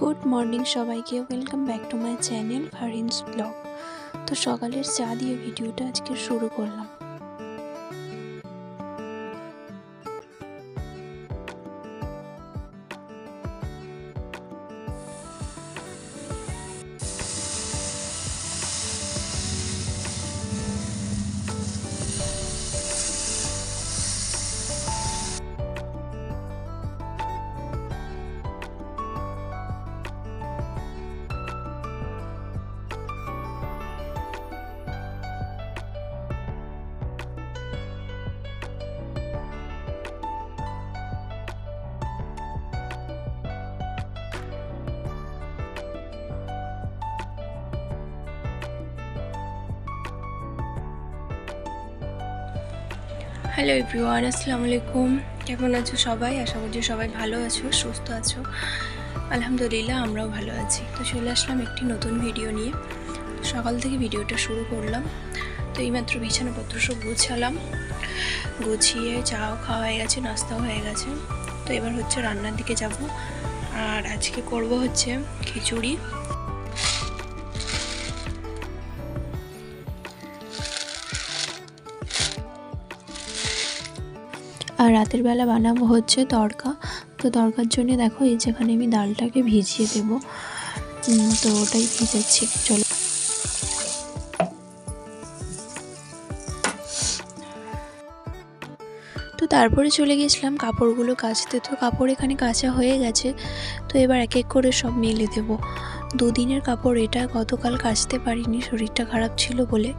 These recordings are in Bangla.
গুড মর্নিং সবাইকে, welcome back to my channel Farin's blog. তো সকালের চা দিয়ে ভিডিওটা আজকে শুরু করলাম। হ্যালো এভরিওয়ান, আসসালামু আলাইকুম। কেমন আছো সবাই? আশা করছি সবাই ভালো আছো, সুস্থ আছো। আলহামদুলিল্লাহ, আমরাও ভালো আছি। তো চলে আসলাম একটি নতুন ভিডিও নিয়ে। সকাল থেকে ভিডিওটা শুরু করলাম। তো এইমাত্র বিছানাপত্র সব গুছালাম। গুছিয়ে চাও খাওয়া হয়ে গেছে, নাস্তাও হয়ে গেছে। তো এবার হচ্ছে রান্নার দিকে যাব। আর আজকে করব হচ্ছে খিচুড়ি। আর রাতের বেলা বানাবো হচ্ছে তড়কা। তো তড়কার জন্য দেখো এই যেখানে আমি ডালটাকে ভিজিয়ে দেব। তো ওটাই ভিজাচ্ছি, চলো। তো তারপরে চলে গেছিলাম কাপড়গুলো কাচতে। তো কাপড় এখানে কাচা হয়ে গেছে। তো এবার এক এক করে সব মেলে দেব। দুদিনের কাপড় এটা, গতকাল কাচতে পারিনি, শরীরটা খারাপ ছিল বলে।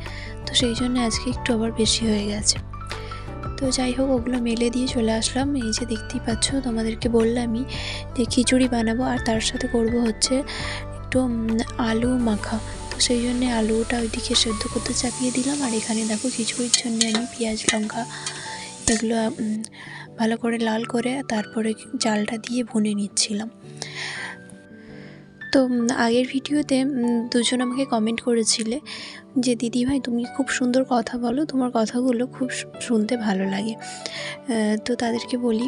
তো সেই জন্য আজকে একটু আবার বেশি হয়ে গেছে। তো যাই হোক, ওগুলো মেলে দিয়ে চলে আসলাম। এই যে দেখতেই পাচ্ছ, তোমাদেরকে বললামই যে খিচুড়ি বানাবো, আর তার সাথে করব হচ্ছে একটু আলু মাখা। তো সেই জন্যে আলুটা ওইদিকে সেদ্ধ করতে চাপিয়ে দিলাম। আর এখানে দেখো খিচুড়ির জন্য আমি পেঁয়াজ, লঙ্কা এগুলো ভালো করে লাল করে তারপরে চালটা দিয়ে ভুনে নিচ্ছিলাম। তো আগের ভিডিওতে দুজন আমাকে কমেন্ট করেছিলে যে দিদি ভাই তুমি খুব সুন্দর কথা বলো। তোমার কথাগুলো খুব শুনতে ভালো লাগে। তো তাদেরকে বলি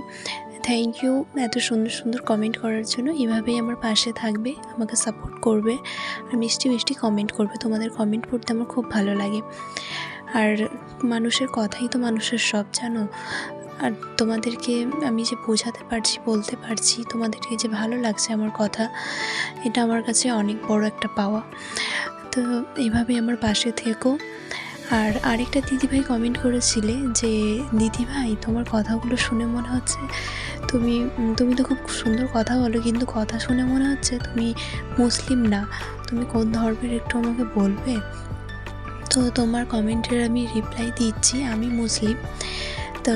থ্যাংক ইউ এত সুন্দর সুন্দর কমেন্ট করার জন্য। এভাবেই আমার পাশে থাকবে, আমাকে সাপোর্ট করবে আর মিষ্টি মিষ্টি কমেন্ট করবে। তোমাদের কমেন্ট পড়তে আমার খুব ভালো লাগে। আর মানুষের কথাই তো মানুষের সব, জানো? আর তোমাদেরকে আমি যে বোঝাতে পারছি, বলতে পারছি, তোমাদেরকে যে ভালো লাগছে আমার কথা, এটা আমার কাছে অনেক বড় একটা পাওয়া। তো এইভাবে আমার পাশে থেকো। আর আরেকটা দিদিভাই কমেন্ট করেছিলে যে, দিদিভাই, তোমার কথাগুলো শুনে মনে হচ্ছে তুমি তুমি তো খুব সুন্দর কথা বলো, কিন্তু কথা শুনে মনে হচ্ছে তুমি মুসলিম না। তুমি কোন ধর্মের একটু আমাকে বলবে? তো তোমার কমেন্টের আমি রিপ্লাই দিচ্ছি, আমি মুসলিম। তো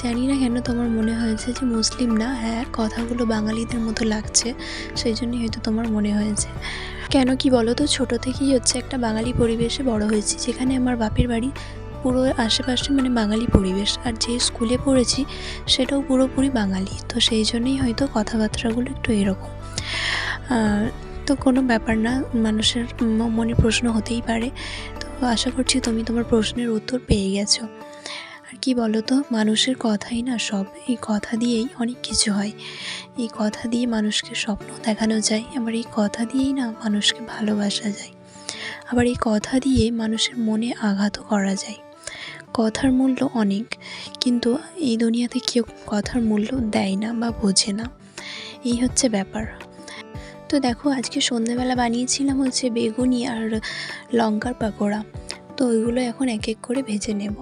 জানি না কেন তোমার মনে হয়েছে যে মুসলিম না হ্যাঁ কথাগুলো বাঙালিদের মতো লাগছে, সেই জন্যই হয়তো তোমার মনে হয়েছে। কেন কি বলো তো, ছোটো থেকেই হচ্ছে একটা বাঙালি পরিবেশে বড় হয়েছি, যেখানে আমার বাপের বাড়ি পুরো আশেপাশে মানে বাঙালি পরিবেশ, আর যে স্কুলে পড়েছি সেটাও পুরোপুরি বাঙালি, তো সেই জন্যই হয়তো কথাবার্তাগুলো একটু এরকম। তো কোনো ব্যাপার না, মানুষের মনে প্রশ্ন হতেই পারে, তো আশা করছি তুমি তোমার প্রশ্নের উত্তর পেয়ে গেছো। আর কি বলো তো মানুষের কথাই না সব। এই কথা দিয়েই অনেক কিছু হয়। এই কথা দিয়ে মানুষকে স্বপ্ন দেখানো যায়। আবার এই কথা দিয়েই না মানুষকে ভালোবাসা যায়। আবার এই কথা দিয়ে মানুষের মনে আঘাতও করা যায়। কথার মূল্য অনেক। কিন্তু এই দুনিয়াতে কেউ কথার মূল্য দেয় না বা বোঝে না। এই হচ্ছে ব্যাপার। তো দেখো, আজকে সন্ধ্যেবেলা বানিয়েছিলাম হচ্ছে বেগুনি আর লঙ্কার পাকোড়া। তো ওইগুলো এখন এক এক করে ভেজে নেব।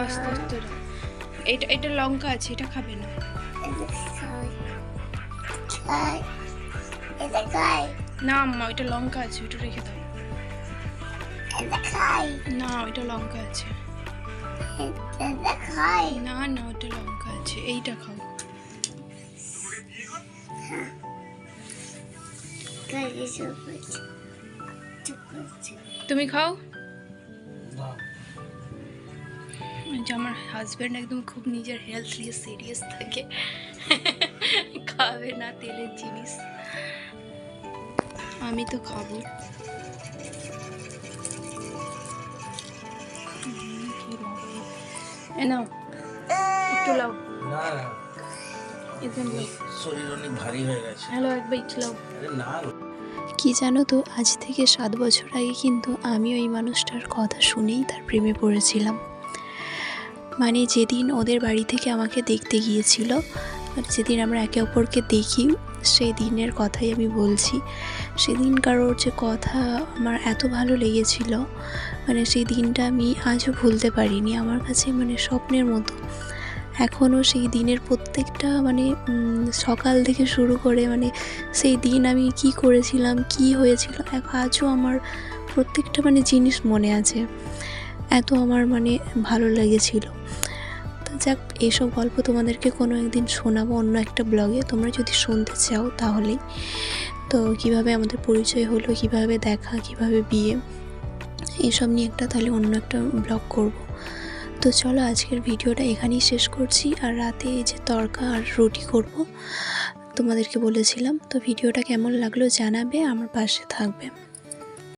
আস্তে আস্তে এটা এটা লঙ্কা আছে, এটা খাবে না। না আম্মা ওইটা লঙ্কা আছে, ওইটা রেখে দাও। না, ওইটা লঙ্কা আছে। না না, ওইটা লঙ্কা আছে, এইটা খাও। তুমি খাও? যে আমার হাজব্যান্ড একদম খুব নিজের হেলথ নিয়ে সিরিয়াস থাকে। খাবে না তেলের জিনিস। আমি তো খাব? এ নাও একটু লাও। না। না শরীর অনেক ভারী হয়ে গেছে। হ্যালো একবার একটু লাও। আরে না কি জানো তো আজ থেকে সাত বছর আগে কিন্তু আমি ওই মানুষটার কথা শুনেই তার প্রেমে পড়েছিলাম। মানে যেদিন ওদের বাড়ি থেকে আমাকে দেখতে গিয়েছিল আর যেদিন আমরা একে অপরকে দেখি, সেই দিনের কথাই আমি বলছি। সেদিনকার ওর যে কথা আমার এত ভালো লেগেছিল মানে সেই দিনটা আমি আজও ভুলতে পারিনি আমার কাছে মানে স্বপ্নের মতো। এখনও সেই দিনের প্রত্যেকটা মানে সকাল থেকে শুরু করে মানে সেই দিন আমি কি করেছিলাম, কি হয়েছিল আজও আমার প্রত্যেকটা মানে জিনিস মনে আছে। এত আমার মানে ভালো লেগেছিল। তো যাক, এইসব গল্প তোমাদেরকে কোনো একদিন শোনাবো অন্য একটা ব্লগে। তোমরা যদি শুনতে চাও তাহলেই। তো কীভাবে আমাদের পরিচয় হলো, কীভাবে দেখা, কীভাবে বিয়ে, এইসব নিয়ে একটা তাহলে অন্য একটা ব্লগ করব। তো চলো আজকের ভিডিওটা এখানেই শেষ করছি। আর রাতে এই যে তরকা আর রুটি করব, তোমাদেরকে বলেছিলাম। তো ভিডিওটা কেমন লাগল জানাবে, আমার পাশে থাকবে।